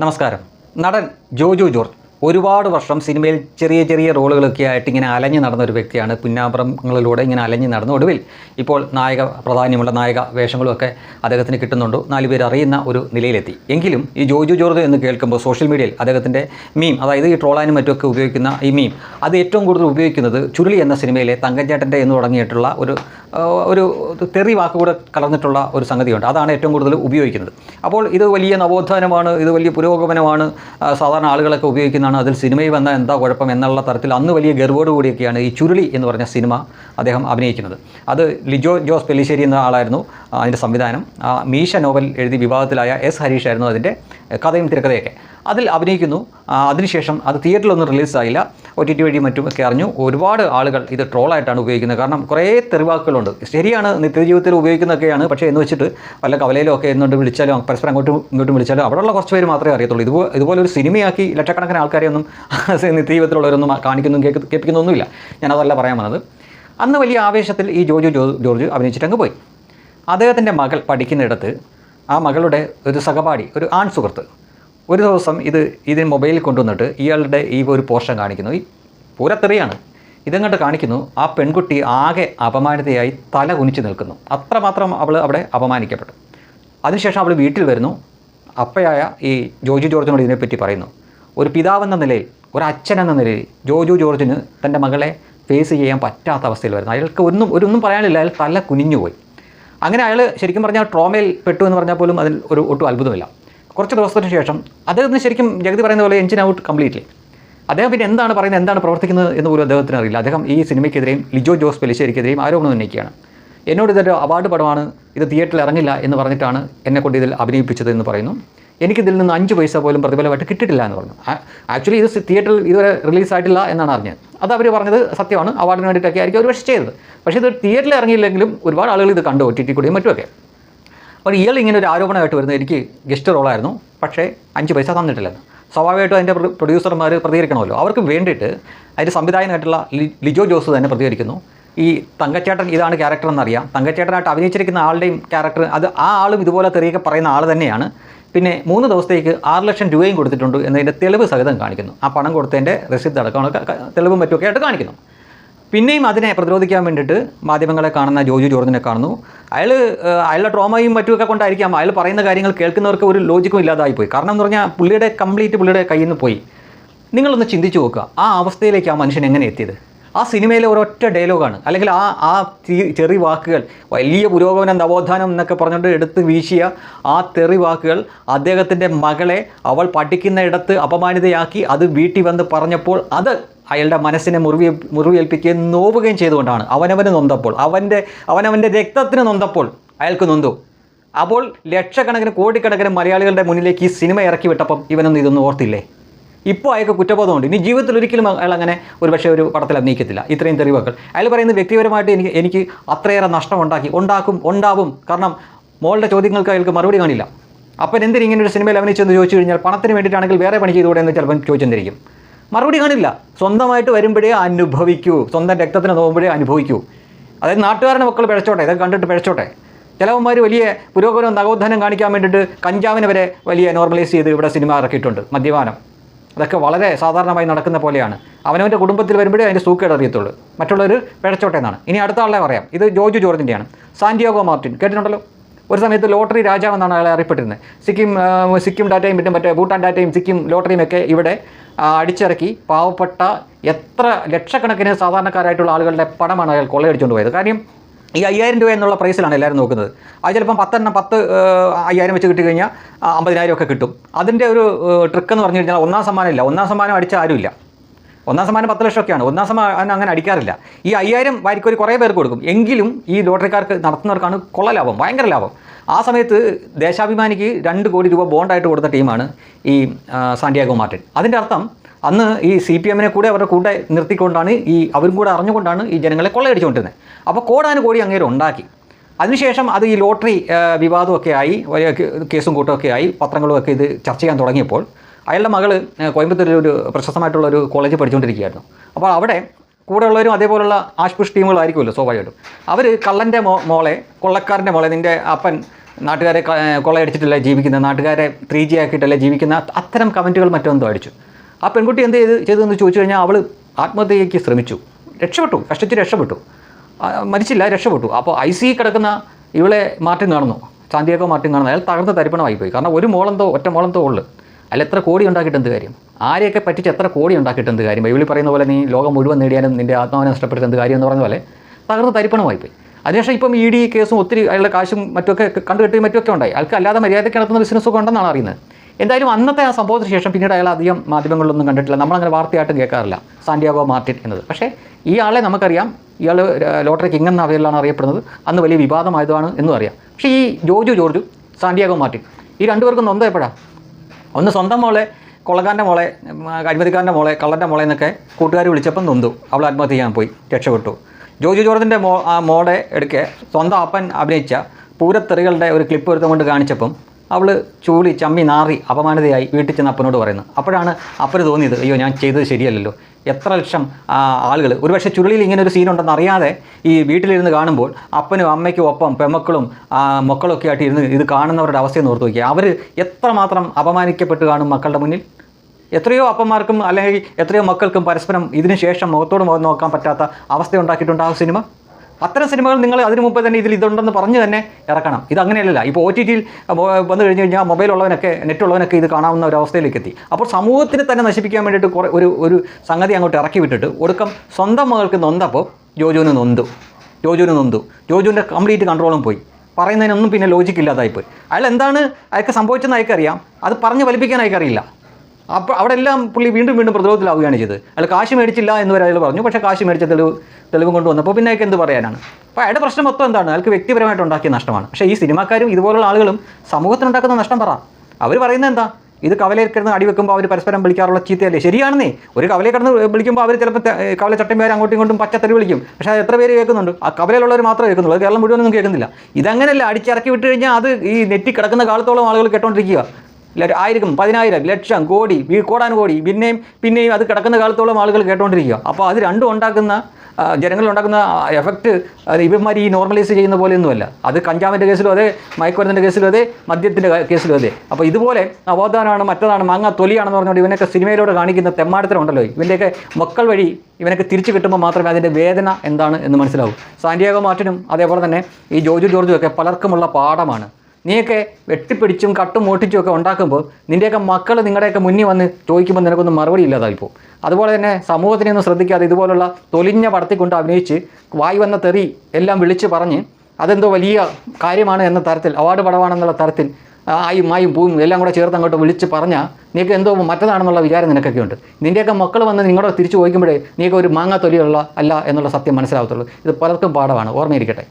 നമസ്കാരം. നടൻ ജോജു ജോർജ്. ഒരുപാട് വർഷം സിനിമയിൽ ചെറിയ ചെറിയ റോളുകളൊക്കെ ആയിട്ട് ഇങ്ങനെ അലഞ്ഞു നടന്ന ഒരു വ്യക്തിയാണ്. പുന്നാപുറങ്ങളിലൂടെ ഇങ്ങനെ അലഞ്ഞു നടന്ന ഒടുവിൽ ഇപ്പോൾ നായക പ്രാധാന്യമുള്ള നായക വേഷങ്ങളുമൊക്കെ അദ്ദേഹത്തിന് കിട്ടുന്നുണ്ട്. നാലുപേർ അറിയുന്ന ഒരു നിലയിലെത്തി. എങ്കിലും ഈ ജോജു ജോർജ് എന്ന് കേൾക്കുമ്പോൾ സോഷ്യൽ മീഡിയയിൽ അദ്ദേഹത്തിന്റെ മീം അതായത് ഈ ട്രോളാനും മറ്റുമൊക്കെ ഉപയോഗിക്കുന്ന ഈ മീം അത് ഏറ്റവും കൂടുതൽ ഉപയോഗിക്കുന്നത് ചുരുളി എന്ന സിനിമയിലെ തങ്കഞ്ചേട്ടന്റെ എന്ന് തുടങ്ങിയിട്ടുള്ള ഒരു ഒരു തെറി വാക്കുകൂടെ കലർന്നിട്ടുള്ള ഒരു സംഗതിയുണ്ട്. അതാണ് ഏറ്റവും കൂടുതൽ ഉപയോഗിക്കുന്നത്. അപ്പോൾ ഇത് വലിയ നവോത്ഥാനമാണ് ഇത് വലിയ പുരോഗമനമാണ്. സാധാരണ ആളുകളൊക്കെ ഉപയോഗിക്കുന്നതാണ് അതിൽ സിനിമയിൽ വന്ന എന്താ കുഴപ്പം എന്നുള്ള തരത്തിൽ അന്ന് വലിയ ഗർവോട് കൂടിയൊക്കെയാണ് ഈ ചുരുളി എന്ന് പറഞ്ഞ സിനിമ അദ്ദേഹം അഭിനയിക്കുന്നത്. അത് ലിജോ ജോസ് പെല്ലിശ്ശേരി എന്ന ആളായിരുന്നു അതിന്റെ സംവിധാനം. ആ, മീശ നോവൽ എഴുതി വിവാദത്തിലായ എസ് ഹരീഷായിരുന്നു അതിന്റെ കഥയും തിരക്കഥയൊക്കെ. അതിൽ അഭിനയിക്കുന്നു. അതിനുശേഷം അത് തിയേറ്ററിലൊന്നും റിലീസായില്ല. ഒ ടി ടി വഴി മറ്റും ഒക്കെ അറിഞ്ഞു. ഒരുപാട് ആളുകൾ ഇത് ട്രോളായിട്ടാണ് ഉപയോഗിക്കുന്നത്. കാരണം കുറേ തെറിവാക്കുകളുണ്ട്. ശരിയാണ് നിത്യജീവിതത്തിൽ ഉപയോഗിക്കുന്നതൊക്കെയാണ്. പക്ഷേ എന്ന് വെച്ചിട്ട് വല്ല കവലയിലോ ഒക്കെ എന്നുകൊണ്ട് വിളിച്ചാലും പരസ്പരം അങ്ങോട്ടും ഇങ്ങോട്ടും വിളിച്ചാലും അവിടെയുള്ള കുറച്ച് പേര് മാത്രമേ അറിയത്തുള്ളൂ. ഇതുപോലെ ഇതുപോലെ ഒരു സിനിമയാക്കി ലക്ഷക്കണക്കിന് ആൾക്കാരെയൊന്നും നിത്യജീവിതത്തിലുള്ളവരൊന്നും കാണിക്കുന്നു കേൾക്ക കേൾപ്പിക്കുന്നൊന്നുമില്ല. ഞാനതല്ല പറയാൻ വന്നത്. അന്ന് വലിയ ആവേശത്തിൽ ഈ ജോജു ജോർജ് അഭിനയിച്ചിട്ട് അങ്ങ് പോയി. അദ്ദേഹത്തിന്റെ മകൾ പഠിക്കുന്നിടത്ത് ആ മകളുടെ ഒരു സഹപാഠി ഒരു ആൺ സുഹൃത്ത് ഒരു ദിവസം ഇത് ഇതിന് മൊബൈലിൽ കൊണ്ടുവന്നിട്ട് ഇയാളുടെ ഈ ഒരു പോർഷൻ കാണിക്കുന്നു. ഈ പൂരത്തെറിയാണ്. ഇതങ്ങോട്ട് കാണിക്കുന്നു. ആ പെൺകുട്ടി ആകെ അപമാനിതയായി തല കുനിച്ച് നിൽക്കുന്നു. അത്രമാത്രം അവൾ അവിടെ അപമാനിക്കപ്പെട്ടു. അതിനുശേഷം അവൾ വീട്ടിൽ വരുന്നു. അപ്പയായ ഈ ജോജു ജോർജിനോട് ഇതിനെപ്പറ്റി പറയുന്നു. ഒരു പിതാവെന്ന നിലയിൽ ഒരു അച്ഛൻ എന്ന നിലയിൽ ജോജു ജോർജിന് തന്റെ മകളെ ഫേസ് ചെയ്യാൻ പറ്റാത്ത അവസ്ഥയിൽ വരുന്നു. അയാൾക്ക് ഒന്നും ഒരൊന്നും പറയാനില്ല. അയാൾ തല കുനിഞ്ഞുപോയി. അങ്ങനെ അയാൾ ശരിക്കും പറഞ്ഞാൽ ട്രോമയിൽ പെട്ടു എന്ന് പറഞ്ഞാൽ പോലും അതിൽ ഒരു ഒട്ടും അത്ഭുതമില്ല. കുറച്ച് ദിവസത്തിന് ശേഷം അദ്ദേഹത്തിന് ശരിക്കും ജഗതി പറയുന്ന പോലെ എഞ്ചിൻ ഔട്ട് കംപ്ലീറ്റ്ലി അദ്ദേഹം പിന്നെ എന്താണ് പറയുന്നത് എന്താണ് പ്രവർത്തിക്കുന്നത് എന്ന് പോലും അദ്ദേഹത്തിന് അറിയില്ല. അദ്ദേഹം ഈ സിനിമയ്ക്കെതിരെയും ലിജോ ജോസ് പെലിശ്ശേരിക്കെതിരെയും ആരോപണം ഉന്നയിക്കുകയാണ് എന്നോട് ഇതൊരു അവാർഡ് പടമാണ് ഇത് തിയേറ്ററിൽ ഇറങ്ങില്ല എന്ന് പറഞ്ഞിട്ടാണ് എന്നെ കൊണ്ട് ഇതിൽ അഭിനയിപ്പിച്ചത് എന്ന് പറയുന്നു. എനിക്കിതിൽ നിന്ന് അഞ്ച് പൈസ പോലും പ്രതിഫലമായിട്ട് കിട്ടിയിട്ടില്ല എന്ന് പറഞ്ഞു. ആക്ച്വലി ഇത് തിയേറ്ററിൽ ഇതുവരെ റിലീസായിട്ടില്ല എന്നാണ് അറിഞ്ഞത്. അത് അവർ പറഞ്ഞത് സത്യമാണ്. അവാർഡിന് വേണ്ടിയിട്ടൊക്കെ ആയിരിക്കും അവർ പക്ഷേ ചെയ്തത്. പക്ഷേ ഇത് തിയേറ്ററിൽ ഇറങ്ങിയില്ലെങ്കിലും ഒരുപാട് ആളുകൾ ഇത് കണ്ടു ഒ ടി ടി കൂടിയും മറ്റുമൊക്കെ. അപ്പോൾ ഇയാൾ ഇങ്ങനെ ഒരു ആരോപണമായിട്ട് വരുന്നത് എനിക്ക് ഗസ്റ്റ് റോളായിരുന്നു പക്ഷേ അഞ്ച് പൈസ തന്നിട്ടില്ലെന്ന് സ്വാഭാവികമായിട്ടും അതിന്റെ പ്രൊഡ്യൂസർമാർ പ്രതികരിക്കണമല്ലോ. അവർക്ക് വേണ്ടിയിട്ട് അതിന്റെ സംവിധായകനായിട്ടുള്ള ലിജോ ജോസ് തന്നെ പ്രതികരിക്കുന്നു. ഈ തങ്കച്ചേട്ടൻ ഇതാണ് ക്യാരക്ടർ എന്നറിയാം. തങ്കച്ചേട്ടനായിട്ട് അഭിനയിച്ചിരിക്കുന്ന ആളുടെയും ക്യാരക്ടർ അത് ആ ആളും ഇതുപോലെ തെറിയൊക്കെ പറയുന്ന ആൾ തന്നെയാണ്. പിന്നെ മൂന്ന് ദിവസത്തേക്ക് ആറ് ലക്ഷം രൂപയും കൊടുത്തിട്ടുണ്ട് എന്നതിന്റെ തെളിവ് സഹിതം കാണിക്കുന്നു. ആ പണം കൊടുത്തതിന്റെ റെസിപ്റ്റ് അടക്കം തെളിവും മറ്റുമൊക്കെ ആയിട്ട് കാണിക്കുന്നു. പിന്നെയും അതിനെ പ്രതിരോധിക്കാൻ വേണ്ടിയിട്ട് മാധ്യമങ്ങളെ കാണുന്ന ജോജു ജോർജിനെ കാണുന്നു. അയാൾ അയാളുടെ ട്രോമയും മറ്റുമൊക്കെ കൊണ്ടായിരിക്കാം അയാൾ പറയുന്ന കാര്യങ്ങൾ കേൾക്കുന്നവർക്ക് ഒരു ലോജിക്കും ഇല്ലാതായിപ്പോയി കാരണം എന്ന് പറഞ്ഞാൽ പുള്ളിയുടെ കംപ്ലീറ്റ് പുള്ളിയുടെ കയ്യിൽ നിന്ന് പോയി. നിങ്ങളൊന്ന് ചിന്തിച്ചു നോക്കുക. ആ അവസ്ഥയിലേക്ക് ആ മനുഷ്യൻ എങ്ങനെ എത്തിയത്? ആ സിനിമയിലെ ഒരൊറ്റ ഡയലോഗാണ്. അല്ലെങ്കിൽ ആ ആ ചെറിയ ചെറി വാക്കുകൾ വലിയ പുരോഗമനം നവോത്ഥാനം എന്നൊക്കെ പറഞ്ഞുകൊണ്ട് എടുത്ത് വീശിയ ആ തെറി വാക്കുകൾ അദ്ദേഹത്തിന്റെ മകളെ അവൾ പഠിക്കുന്ന ഇടത്ത് അപമാനിതയാക്കി അത് വീട്ടിൽ വന്ന് പറഞ്ഞപ്പോൾ അത് അയാളുടെ മനസ്സിനെ മുറിവ് മുറിവേൽപ്പിക്കുകയും നോവുകയും ചെയ്തുകൊണ്ടാണ്. അവനവന് നൊന്തപ്പോൾ. അവന്റെ അവനവന്റെ രക്തത്തിന് നൊന്തപ്പോൾ അയാൾക്ക് നൊന്തു. അപ്പോൾ ലക്ഷക്കണക്കിന് കോടിക്കണക്കിന് മലയാളികളുടെ മുന്നിലേക്ക് ഈ സിനിമ ഇറക്കി വിട്ടപ്പം ഇവനൊന്നും ഇതൊന്നും ഓർത്തില്ലേ? ഇപ്പോൾ അയാൾക്ക് കുറ്റബോധമുണ്ട്. ഇനി ജീവിതത്തിൽ ഒരിക്കലും അയാൾ അങ്ങനെ ഒരു പക്ഷേ ഒരു പടത്തിൽ അഭിനയിക്കത്തില്ല. ഇത്രയും തെളിവുകൾ അയാൾ പറയുന്നത് വ്യക്തിപരമായിട്ട് എനിക്ക് എനിക്ക് അത്രയേറെ നഷ്ടം ഉണ്ടാക്കി ഉണ്ടാക്കും ഉണ്ടാവും. കാരണം മോളുടെ ചോദ്യങ്ങൾക്ക് അയാൾക്ക് മറുപടി കാണില്ല. അപ്പം എന്തിനും ഇങ്ങനെ ഒരു സിനിമയിൽ അഭിനയിച്ചെന്ന് ചോദിച്ചു കഴിഞ്ഞാൽ പണത്തിന് വേണ്ടിയിട്ടാണെങ്കിൽ വേറെ പണി ചെയ്തുകൂടെ എന്ന് ചിലപ്പം ചോദിച്ചെന്നിരിക്കും. മറുപടി കാണില്ല. സ്വന്തമായിട്ട് വരുമ്പോഴേ അനുഭവിക്കൂ. സ്വന്തം രക്തത്തിന് നോക്കുമ്പോഴേ അനുഭവിക്കൂ. അതായത് നാട്ടുകാരുടെ മക്കൾ പിഴച്ചോട്ടെ. ഇതൊക്കെ കണ്ടിട്ട് പിഴച്ചോട്ടെ. ചിലവന്മാർ വലിയ പുരോഗമനം നവോത്ഥാനം കാണിക്കാൻ വേണ്ടിയിട്ട് കഞ്ചാവിനെ വരെ വലിയ നോർമലൈസ് ചെയ്ത് ഇവിടെ സിനിമ ഇറക്കിയിട്ടുണ്ട്. മദ്യപാനം. അതൊക്കെ വളരെ സാധാരണമായി നടക്കുന്ന പോലെയാണ്. അവനവന്റെ കുടുംബത്തിൽ വരുമ്പോഴേ അതിന്റെ സൂക്കേട് അറിയത്തുള്ളൂ. മറ്റുള്ളവർ പിഴച്ചോട്ടെ എന്നാണ്. ഇനി അടുത്ത ആളെ പറയാം. ഇത് ജോർജ് ജോർജിന്റെയാണ് സാന്റിയാഗോ മാർട്ടിൻ. കേട്ടിട്ടുണ്ടല്ലോ? ഒരു സമയത്ത് ലോട്ടറി രാജാവെന്നാണ് അയാളെ അറിയപ്പെട്ടിരുന്നത്. സിക്കിം സിക്കിം ഡാറ്റയും പിന്നെ മറ്റേ ഭൂട്ടാൻ ഡാറ്റയും സിക്കിം ലോട്ടറിയും ഒക്കെ ഇവിടെ അടിച്ചിറക്കി പാവപ്പെട്ട എത്ര ലക്ഷക്കണക്കിന് സാധാരണക്കാരായിട്ടുള്ള ആളുകളുടെ പണമാണ് അയാൾ കൊള്ളയടിച്ചുകൊണ്ട് പോയത്. കാര്യം ഈ അയ്യായിരം രൂപ എന്നുള്ള പ്രൈസിലാണ് എല്ലാവരും നോക്കുന്നത്. അത് ചിലപ്പം പത്തെണ്ണം പത്ത് അയ്യായിരം വെച്ച് കിട്ടി കഴിഞ്ഞാൽ അമ്പതിനായിരം ഒക്കെ കിട്ടും. അതിന്റെ ഒരു ട്രിക്ക് എന്ന് പറഞ്ഞു കഴിഞ്ഞാൽ ഒന്നാം സമ്മാനം ഇല്ല. ഒന്നാം സമ്മാനം അടിച്ച ആരുമില്ല. ഒന്നാം സമ്മാനം പത്ത് ലക്ഷമൊക്കെയാണ് ഒന്നാം സമ്മാനം അങ്ങനെ അടിക്കാറില്ല. ഈ അയ്യായിരം വാരിക്കൊരു കുറേ പേർക്ക് കൊടുക്കും. എങ്കിലും ഈ ലോട്ടറിക്കാർക്ക് നടത്തുന്നവർക്കാണ് കൊള്ള ലാഭം ഭയങ്കര ലാഭം. ആ സമയത്ത് ദേശാഭിമാനിക്ക് രണ്ട് കോടി രൂപ ബോണ്ടായിട്ട് കൊടുത്ത ടീമാണ് ഈ സാന്റിയാഗോ മാർട്ടിൻ. അതിന്റെ അർത്ഥം അന്ന് ഈ സി പി എമ്മിനെ കൂടെ അവരുടെ കൂടെ നിർത്തിക്കൊണ്ടാണ് ഈ അവരും കൂടെ അറിഞ്ഞുകൊണ്ടാണ് ഈ ജനങ്ങളെ കൊള്ളയടിച്ചുകൊണ്ടിരുന്നത്. അപ്പോൾ കോടാനും കോടി അങ്ങേര് ഉണ്ടാക്കി. അതിനുശേഷം അത് ഈ ലോട്ടറി വിവാദമൊക്കെ ആയി കേസും കൂട്ടമൊക്കെ ആയി പത്രങ്ങളുമൊക്കെ ഇത് ചർച്ച ചെയ്യാൻ തുടങ്ങിയപ്പോൾ അയാളുടെ മകൾ കോയമ്പത്തൂരിൽ ഒരു പ്രശസ്തമായിട്ടുള്ള ഒരു കോളേജിൽ പഠിച്ചുകൊണ്ടിരിക്കുകയായിരുന്നു. അപ്പോൾ അവിടെ കൂടെയുള്ളവരും അതേപോലുള്ള ആഷ്പുഷ് ടീമുകളായിരിക്കുമല്ലോ സ്വാഭാവികമായിട്ടും. അവർ കള്ളന്റെ മോ മോളെ കൊള്ളക്കാരന്റെ മോളെ നിന്റെ അപ്പൻ നാട്ടുകാരെ കൊള്ളയടിച്ചിട്ടല്ലേ ജീവിക്കുന്ന? നാട്ടുകാരെ ത്രീ ജി ആക്കിയിട്ടല്ലേ ജീവിക്കുന്ന? അത്തരം കമന്റുകൾ മറ്റൊന്നും അടിച്ചു. ആ പെൺകുട്ടി എന്ത് ചെയ്ത് ചെയ്തതെന്ന് ചോദിച്ചു കഴിഞ്ഞാൽ അവൾ ആത്മഹത്യയ്ക്ക് ശ്രമിച്ചു. രക്ഷപ്പെട്ടു. കഷ്ടിച്ച് രക്ഷപ്പെട്ടു. മരിച്ചില്ല രക്ഷപ്പെട്ടു. അപ്പോൾ ഐ സി കിടക്കുന്ന ഇവളെ മാർട്ടിൻ കാണുന്നു. സാന്തിയാഗോ മാർട്ടിൻ കാണുന്നു. അയാൾ തകർന്ന് തരിപ്പണമായി പോയി. കാരണം ഒരു മോളെന്തോ ഒറ്റ മോളെന്തോ ഉള്ളു. അല്ല എത്ര കോടി ഉണ്ടാക്കിയിട്ട് എന്ത് കാര്യം? ആരെയൊക്കെ പറ്റിച്ച് എത്ര കോടി ഉണ്ടാക്കിയിട്ട് എന്ത് കാര്യം? ബൈബിളിൽ പറയുന്ന പോലെ നീ ലോകം മുഴുവൻ നേടിയാലും നിന്റെ ആത്മാവിനെ നഷ്ടപ്പെട്ടിട്ട് എന്ത് കാര്യം എന്ന് പറഞ്ഞ പോലെ തകർന്ന് തരിപ്പണമായി പോയി. അതിനുശേഷം ഇപ്പം ഇ ഡി കേസും ഒത്തിരി അയാളുടെ കാശും മറ്റൊക്കെ കണ്ടുകെട്ടി മറ്റൊക്കെ ഉണ്ടായി. അയാൾക്ക് അല്ലാതെ മര്യാദയ്ക്ക് നടത്തുന്ന ബിസിനസ്സൊക്കെ ഉണ്ടെന്നാണ് അറിയുന്നത്. എന്തായാലും അന്നത്തെ ആ സംഭവത്തിന് ശേഷം പിന്നീട് അയാൾ അധികം മാധ്യമങ്ങളിലൊന്നും കണ്ടിട്ടില്ല. നമ്മളങ്ങനെ വാർത്തയായിട്ടും കേൾക്കാറില്ല. സാന്റിയാഗോ മാർട്ടിൻ എന്നത്. പക്ഷേ ഈ ആളെ നമുക്കറിയാം. ഇയാൾ ലോട്ടറി കിങ് എന്ന അറിയപ്പെടുന്നത്. അന്ന് വലിയ വിവാദമായതാണ് എന്നും അറിയാം. പക്ഷേ ഈ ജോജു ജോർജു സാന്റിയാഗോ മാർട്ടിൻ ഈ രണ്ടുപേർക്കും നൊന്ത എപ്പോഴാണ് ഒന്ന് സ്വന്തം മോളെ കൊള്ളക്കാരന്റെ മോളെ അഴിമതിക്കാരന്റെ മോളെ കള്ളന്റെ മോളെ എന്നൊക്കെ കൂട്ടുകാർ വിളിച്ചപ്പം നൊന്തു അവൾ ആത്മഹത്യ ചെയ്യാൻ പോയി രക്ഷപ്പെട്ടു. ജോജു ജോർജിന്റെ മോ ആ മോടെ എടുക്കെ സ്വന്തം അപ്പൻ അഭിനയിച്ച പൂരത്തെറികളുടെ ഒരു ക്ലിപ്പ് ഒരുത്തം കൊണ്ട് കാണിച്ചപ്പം അവൾ ചൂളി ചമ്മി നാറി അപമാനതയായി വീട്ടിൽ ചെന്ന് അപ്പനോട് പറയുന്നു. അപ്പോഴാണ് അപ്പന് തോന്നിയത് അയ്യോ ഞാൻ ചെയ്തത് ശരിയല്ലല്ലോ. എത്ര ലക്ഷം ആളുകൾ ഒരുപക്ഷെ ചുരുളിയിൽ ഇങ്ങനെ ഒരു സീനുണ്ടെന്ന് അറിയാതെ ഈ വീട്ടിലിരുന്ന് കാണുമ്പോൾ അപ്പനും അമ്മയ്ക്കും ഒപ്പം പെമ്മക്കളും മക്കളൊക്കെ ആയിട്ട് ഇരുന്ന് ഇത് കാണുന്നവരുടെ അവസ്ഥയെന്ന് ഓർത്ത് നോക്കിയാൽ അവർ എത്രമാത്രം അപമാനിക്കപ്പെട്ട് കാണും മക്കളുടെ മുന്നിൽ? എത്രയോ അപ്പന്മാർക്കും അല്ലെങ്കിൽ എത്രയോ മക്കൾക്കും പരസ്പരം ഇതിനു ശേഷം മുഖത്തോട് മുഖം നോക്കാൻ പറ്റാത്ത അവസ്ഥ ഉണ്ടാക്കിയിട്ടുണ്ട് ആ സിനിമ? അത്തരം സിനിമകൾ നിങ്ങൾ അതിനു മുമ്പ് തന്നെ ഇതിൽ ഇതുണ്ടെന്ന് പറഞ്ഞ് തന്നെ ഇറക്കണം. ഇത് അങ്ങനെയല്ല ഇപ്പോൾ ഒ ടി ടിയിൽ വന്നു കഴിഞ്ഞ് കഴിഞ്ഞാൽ മൊബൈലുള്ളവനൊക്കെ നെറ്റ് ഉള്ളവനൊക്കെ ഇത് കാണാവുന്ന ഒരു അവസ്ഥയിലേക്ക് എത്തി അപ്പോൾ സമൂഹത്തിന് തന്നെ നശിപ്പിക്കാൻ വേണ്ടിയിട്ട് കുറേ ഒരു ഒരു സംഗതി അങ്ങോട്ട് ഇറക്കി വിട്ടിട്ട് ഒടുക്കം സ്വന്തം മകൾക്ക് നൊന്തപ്പോൾ ജോജുവിന് നൊന്തു. ജോജുവിന് നൊന്തു. ജോജുവിന്റെ കംപ്ലീറ്റ് കൺട്രോളും പോയി. പറയുന്നതിനൊന്നും പിന്നെ ലോജിക്ക് ഇല്ലാതായിപ്പോയി. അയാൾ എന്താണ് അയാൾക്ക് സംഭവിച്ചെന്ന് അയാൾക്കറിയാം. അത് പറഞ്ഞ് ഫലിപ്പിക്കാൻ അയാൾക്കറിയില്ല. അപ്പോൾ അവിടെ എല്ലാം പുള്ളി വീണ്ടും വീണ്ടും പ്രതിരോധത്തിലാവുകയാണ് ചെയ്തത്. അയാൾ കാശ് മേടിച്ചില്ല എന്ന് വരെ അയാൾ പറഞ്ഞു. പക്ഷേ കാശ് മേടിച്ച തെളിവ് തെളിവ് കൊണ്ടുവന്നപ്പോൾ പിന്നെ അയാൾക്ക് എന്ത് പറയാനാണ്? അപ്പോൾ അയാളുടെ പ്രശ്നം മൊത്തം എന്താണ്? അയാൾക്ക് വ്യക്തിപരമായിട്ട് ഉണ്ടാക്കിയ നഷ്ടമാണ്. പക്ഷേ ഈ സിനിമാക്കാരും ഇതുപോലുള്ള ആളുകളും സമൂഹത്തിനുണ്ടാക്കുന്ന നഷ്ടം പറ. അവർ പറയുന്നത് എന്താ? ഇത് കവലയിൽ കിടന്ന് അടി വെക്കുമ്പോൾ അവർ പരസ്പരം വിളിക്കാറുള്ള ചീത്തയല്ലേ? ശരിയാണെന്നേ. ഒരു കവലയിൽ കിടന്ന് വിളിക്കുമ്പോൾ അവർ ചിലപ്പോൾ കവല ചട്ടമ്പേർ അങ്ങോട്ടും ഇങ്ങോട്ടും പച്ചത്തരി വിളിക്കും. പക്ഷേ അത് എത്ര പേര് കേൾക്കുന്നുണ്ട്? ആ കവലയിലുള്ളവർ മാത്രമേ കേൾക്കുന്നുള്ളൂ. കേരളം മുഴുവനൊന്നും കേൾക്കുന്നില്ല. ഇതങ്ങനെയല്ല അടിച്ചിറക്കി വിട്ട് കഴിഞ്ഞാൽ അത് ഈ നെറ്റി കിടക്കുന്ന കാലത്തോളം ആളുകൾ കേട്ടോണ്ടിരിക്കുക. ആയിരം പതിനായിരം ലക്ഷം കോടി കോടാനുകോടി പിന്നെയും പിന്നെയും അത് കിടക്കുന്ന കാലത്തോളം ആളുകൾ കേട്ടുകൊണ്ടിരിക്കുക അപ്പോൾ അത് രണ്ടും ഉണ്ടാക്കുന്ന ജനങ്ങളുണ്ടാക്കുന്ന എഫക്റ്റ് ഇവന്മാർ ഈ നോർമലൈസ് ചെയ്യുന്ന പോലെയൊന്നുമല്ല. അത് കഞ്ചാവിന്റെ കേസിലും അതെ മയക്കുമരുന്നിന്റെ കേസിലും അതെ മദ്യത്തിന്റെ കേസിലും അതെ. അപ്പോൾ ഇതുപോലെ നവോത്ഥാനമാണ് മറ്റതാണ് മാങ്ങ തൊലിയാണെന്ന് പറഞ്ഞുകൊണ്ട് ഇവനൊക്കെ സിനിമയിലൂടെ കാണിക്കുന്ന തെമ്മാടത്തിലുണ്ടല്ലോ ഇവന്റെയൊക്കെ മക്കൾ വഴി ഇവനൊക്കെ തിരിച്ചു കിട്ടുമ്പോൾ മാത്രമേ അതിന്റെ വേദന എന്താണ് എന്ന് മനസ്സിലാവൂ. സാന്റിയാഗോ മാർട്ടിനും അതേപോലെ തന്നെ ഈ ജോജു ജോർജും ഒക്കെ പലർക്കുമുള്ള പാഠമാണ്. നീയൊക്കെ വെട്ടിപ്പിടിച്ചും കട്ടും മോട്ടിച്ചും ഒക്കെ ഉണ്ടാക്കുമ്പോൾ നിന്റെയൊക്കെ മക്കൾ നിങ്ങളുടെയൊക്കെ മുന്നിൽ വന്ന് ചോദിക്കുമ്പോൾ നിനക്കൊന്നും മറുപടി ഇല്ലാതായിപ്പോൾ അതുപോലെ തന്നെ സമൂഹത്തിനെ ഒന്നും ശ്രദ്ധിക്കാതെ ഇതുപോലുള്ള തൊലിഞ്ഞ പടത്തിക്കൊണ്ട് അഭിനയിച്ച് വായി വന്ന തെറി എല്ലാം വിളിച്ച് പറഞ്ഞ് അതെന്തോ വലിയ കാര്യമാണ് എന്ന തരത്തിൽ അവാർഡ് പടമാണെന്നുള്ള തരത്തിൽ ആയും മായും പൂവും എല്ലാം കൂടെ ചേർത്ത് അങ്ങോട്ട് വിളിച്ച് പറഞ്ഞാൽ നീക്ക് എന്തോ മറ്റതാണെന്നുള്ള വിചാരം നിനക്കൊക്കെ ഉണ്ട്. നിന്റെയൊക്കെ മക്കൾ വന്ന് നിങ്ങളോട് തിരിച്ചു ചോദിക്കുമ്പോഴേ നീക്ക് ഒരു മാങ്ങാ തൊലിയുള്ള അല്ല എന്നുള്ള സത്യം മനസ്സിലാവത്തുള്ളൂ. ഇത് പലർക്കും പാഠമാണ്. ഓർമ്മയിരിക്കട്ടെ.